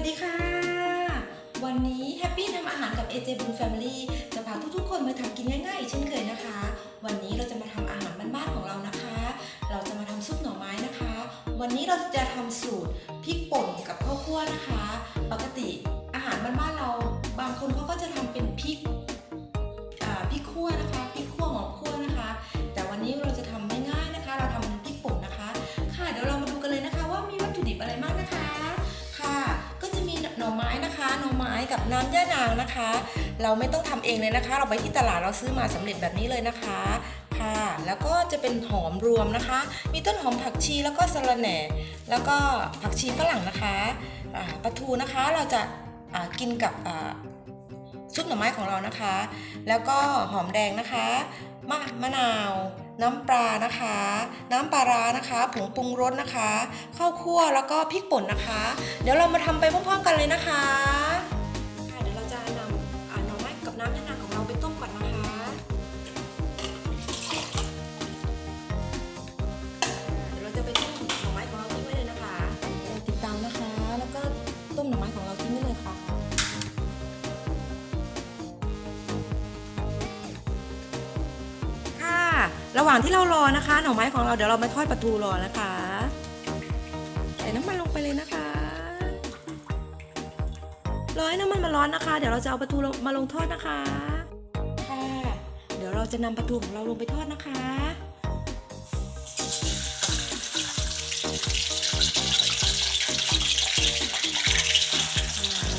วัสดีค่ะ วันนี้แฮปปี้ทำอาหารกับ AJ Blue Family จะพาทุกๆคนมาทำกินง่ายๆอีกเช่นเคยนะคะ วันนี้เราจะมาทำอาหารบ้านๆของเรานะคะ เราจะมาทำซุปหน่อไม้นะคะ วันนี้เราจะทำสูตร น้ำย่านางนะคะ เราไม่ต้องทำเองเลยนะคะ เราไปที่ตลาดเราซื้อมาสำเร็จแบบนี้เลยนะคะค่ะ แล้วก็จะเป็นหอมรวมนะคะ มีต้นหอมผักชีแล้วก็สะระแหน่ แล้วก็ผักชีฝรั่งนะคะปลาทูนะคะเราจะกินกับซุปหน่อไม้ของเรานะคะ แล้วก็หอมแดงนะคะมะมะนาว น้ำปลานะคะ น้ำปลาร้านะคะผงปรุงรสนะคะ ข้าวคั่วแล้วก็พริกป่นนะคะ เดี๋ยวเรามาทำไปพร้อมๆกันเลยนะคะ ระหว่างที่เรารอนะคะ หน่อไม้ของเราเดี๋ยวเรามาทอดปลาทูรอนะคะ ใส่น้ำมันลงไปเลยนะคะรอให้น้ำมันมันร้อนนะคะ เดี๋ยวเราจะเอาปลาทูลงมาลงทอดนะคะค่ะเดี๋ยวเราจะนำปลาทูของเราลงไปทอดนะคะ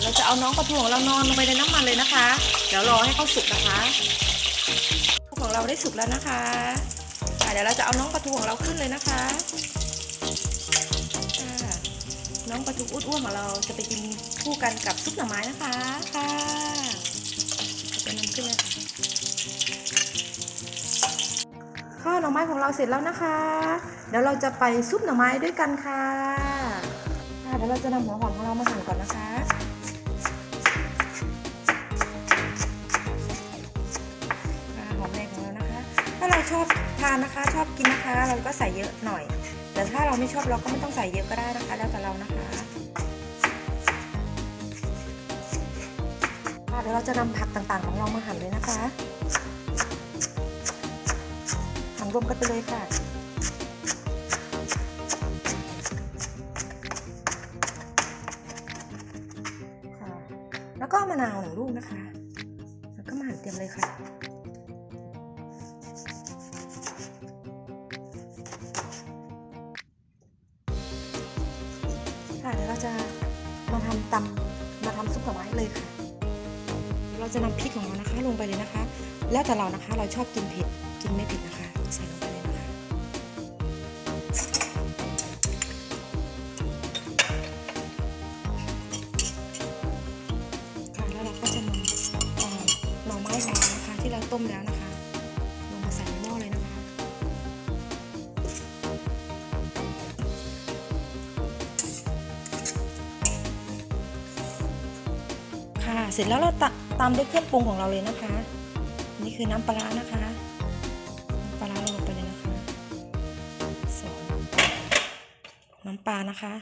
เราจะเอาน้องปลาทูของเรานอนลงไปในน้ำมันเลยนะคะ เดี๋ยวรอให้เขาสุกนะคะของเราได้สุกแล้วนะคะ เดี๋ยวเราจะเอาน้องปลาทูของเราขึ้นเลยนะคะะน้องปลาทูอ้วนๆของเราจะไปกินคู่กันกับซุปหน่อไม้นะคะค่ะจะนำขึ้นเลยค่ะข้าวหน่อไม้ของเราเสร็จแล้วนะคะ เดี๋ยวเราจะไปซุปหน่อไม้ด้วยกันค่ะค่ะเดี๋ยวเราจะนำหัวหอมของเรามาหั่นก่อนนะคะค่ะหอมแดงของเรานะคะ ถ้าเราชอบ ทานนะคะ ชอบกินนะคะ เราก็ใส่เยอะหน่อย แต่ถ้าเราไม่ชอบเราก็ไม่ต้องใส่เยอะก็ได้นะคะ แล้วแต่เรานะคะเดี๋ยวเราจะนำผักต่างๆของเรามาหั่นเลยนะคะหั่นรวมกันไปเลยค่ะ จะมาทำตำมาทำซุปหน่อไม้เลยค่ะ เราจะนำพริกของเรานะคะลงไปเลยนะคะ แล้วแต่เรานะคะเราชอบกินเผ็ดกินไม่เผ็ดนะคะใส่ลงไปเลยนะคะค่ะแล้วเราก็จะนำเอ่อหน่อไม้ของเรานะคะที่เราต้มแล้วนะคะ เสร็จแล้วเราตตามด้วยเครื่องปรุงของเราเลยนะคะ นี่คือน้ำปลาร้านะคะ ปลาร้าเราลงไปเลยนะคะสองน้ำปลานะคะ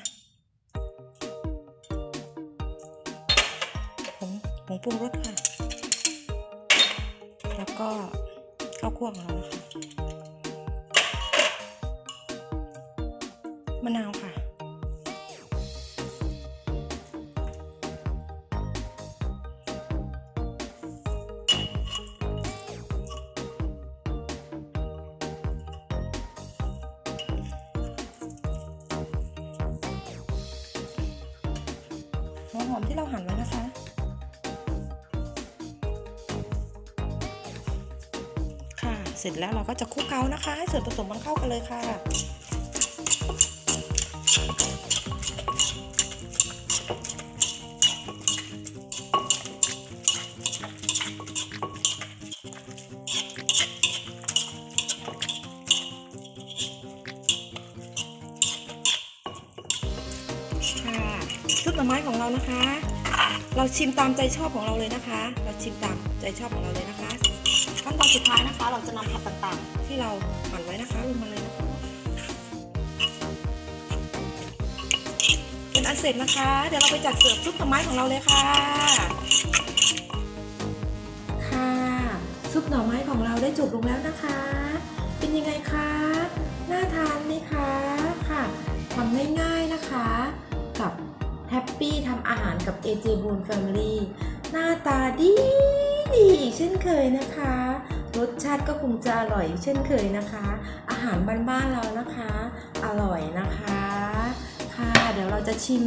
ผงผงปรุงรสค่ะ แล้วก็ข้าวคั่วของเรานะคะมะนาวค่ะ หอมที่เราหั่นไว้นะคะ ค่ะ เสร็จแล้วเราก็จะคลุกเคล้านะคะ ให้ส่วนผสมมันเข้ากันเลยค่ะ เราชิมตามใจชอบของเราเลยนะคะ เราชิมตามใจชอบของเราเลยนะคะขั้นตอนสุดท้ายนะคะ เราจะนำผักต่างๆ ที่เราหั่นไว้นะคะลงมาเลยนะคะเป็นอันเสร็จนะคะ เดี๋ยวเราไปจัดเสิร์ฟซุปหน่อไม้ของเราเลยค่ะ ค่ะ ซุปหน่อไม้ของเราได้จบลงแล้วนะคะ เป็นยังไงคะ AJ b o o n Family หน้าตาดีดีอีกเช่นเคยนะคะ รสชาติก็คงจะอร่อยเช่นเคยนะคะ อาหารบ้านๆเรานะคะ อร่อยนะคะ ค่ะเดี๋ยวเราจะชิม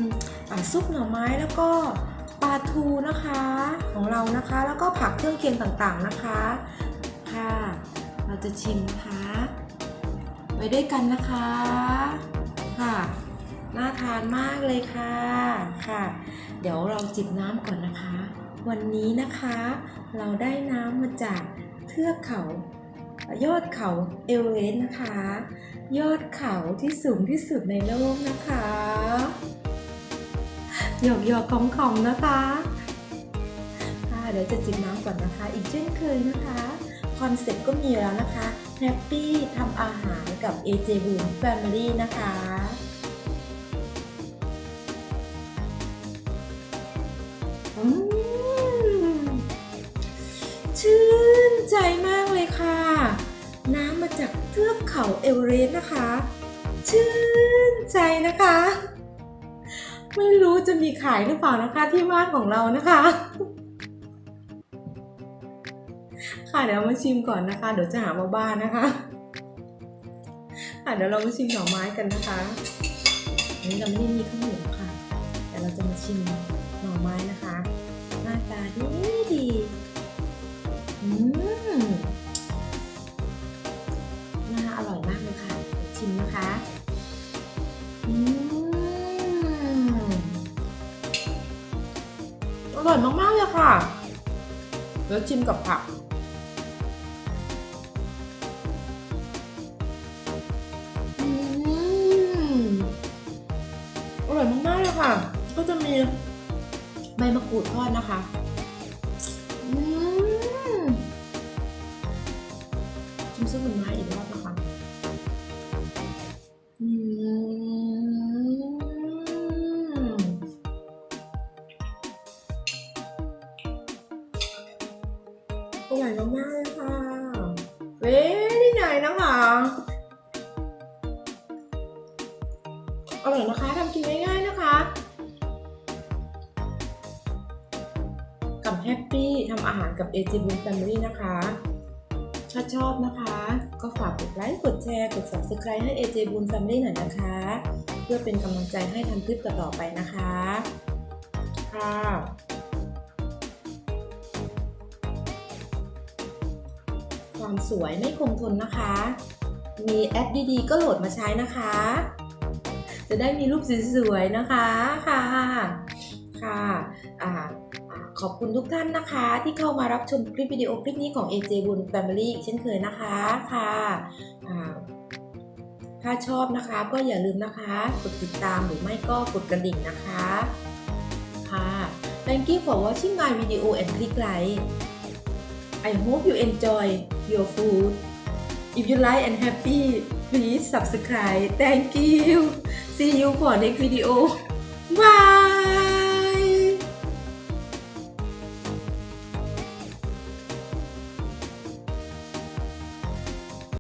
ซุปหน่อไม้แล้วก็ปลาทูนะคะของเรานะคะ แล้วก็ผักเครื่องเคียงต่างๆนะคะ ค่ะ เราจะชิมนะคะไปด้วยกันนะคะ ค่ะ น่าทานมากเลยค่ะ ค่ะ เดี๋ยวเราจิบน้ำก่อนนะคะ วันนี้นะคะเราได้น้ำมาจากเทือกเขา ยอดเขาเอเวอเรสต์นะคะ ยอดเขาที่สูงที่สุดในโลกนะคะหยอกหยอกของของนะคะค่ะเดี๋ยวจะจิบน้ำก่อนนะคะ อีกเช่นเคยนะคะคอนเซ็ปต์ก็มีแล้วนะคะแฮปปี้ทำอาหารกับ AJ Boom Family นะคะ จากเทือกเขาเอเวอเรสต์นะคะ ชื่นใจนะคะ ไม่รู้จะมีขายหรือเปล่านะคะที่บ้านของเรานะคะ ค่ะเดี๋ยวมาชิมก่อนนะคะ เดี๋ยวจะหามาบ้านนะคะ ค่ะเดี๋ยวเรามาชิมหน่อไม้กันนะคะอันนี้เราไม่ได้มีข้าวเหนียวค่ะ แต่เราจะมาชิมหน่อไม้นะคะ หน้าตาดีดีอืม ชิมนะคะอืมอร่อยมากๆเลยค่ะเดี๋ยวชิมกับผักอืมอร่อยมากๆเลยค่ะ ก็จะมีใบมะกรูดทอดนะคะ ร่อยมากเลยค่ะเว้ยไหนนะคะอร่อยนะคะทำกินง่ายๆนะคะกับแฮปปี้ทำอาหารกับ AJ b o o m Family นะคะ ถ้าชอบนะคะ ก็ฝากกดไลค์กดแชร์กด Subscribe ให้ AJ b o o m Family หน่อยนะคะ เพื่อเป็นกำลังใจให้ทำคลิปต่อๆไปนะคะค่ะ ความสวยไม่คงทนนะคะ มีแอปดีๆ ก็โหลดมาใช้นะคะ จะได้มีรูปสวยๆนะคะค่ะค่ะอ่าอ่าขอบคุณทุกท่านนะคะ ที่เข้ามารับชมคลิปวิดีโอคลิปนี้ของ AJ b u n Family อีกเช่นเคยนะคะค่ะถ้าชอบนะคะก็อย่าลืมนะคะกดติดตามหรือไม่ก็กดกระดิ่งนะคะค่ะ Thank you for watching my video and click like I hope you enjoy your food. If you like and happy please subscribe. Thank you. See you for next video. Bye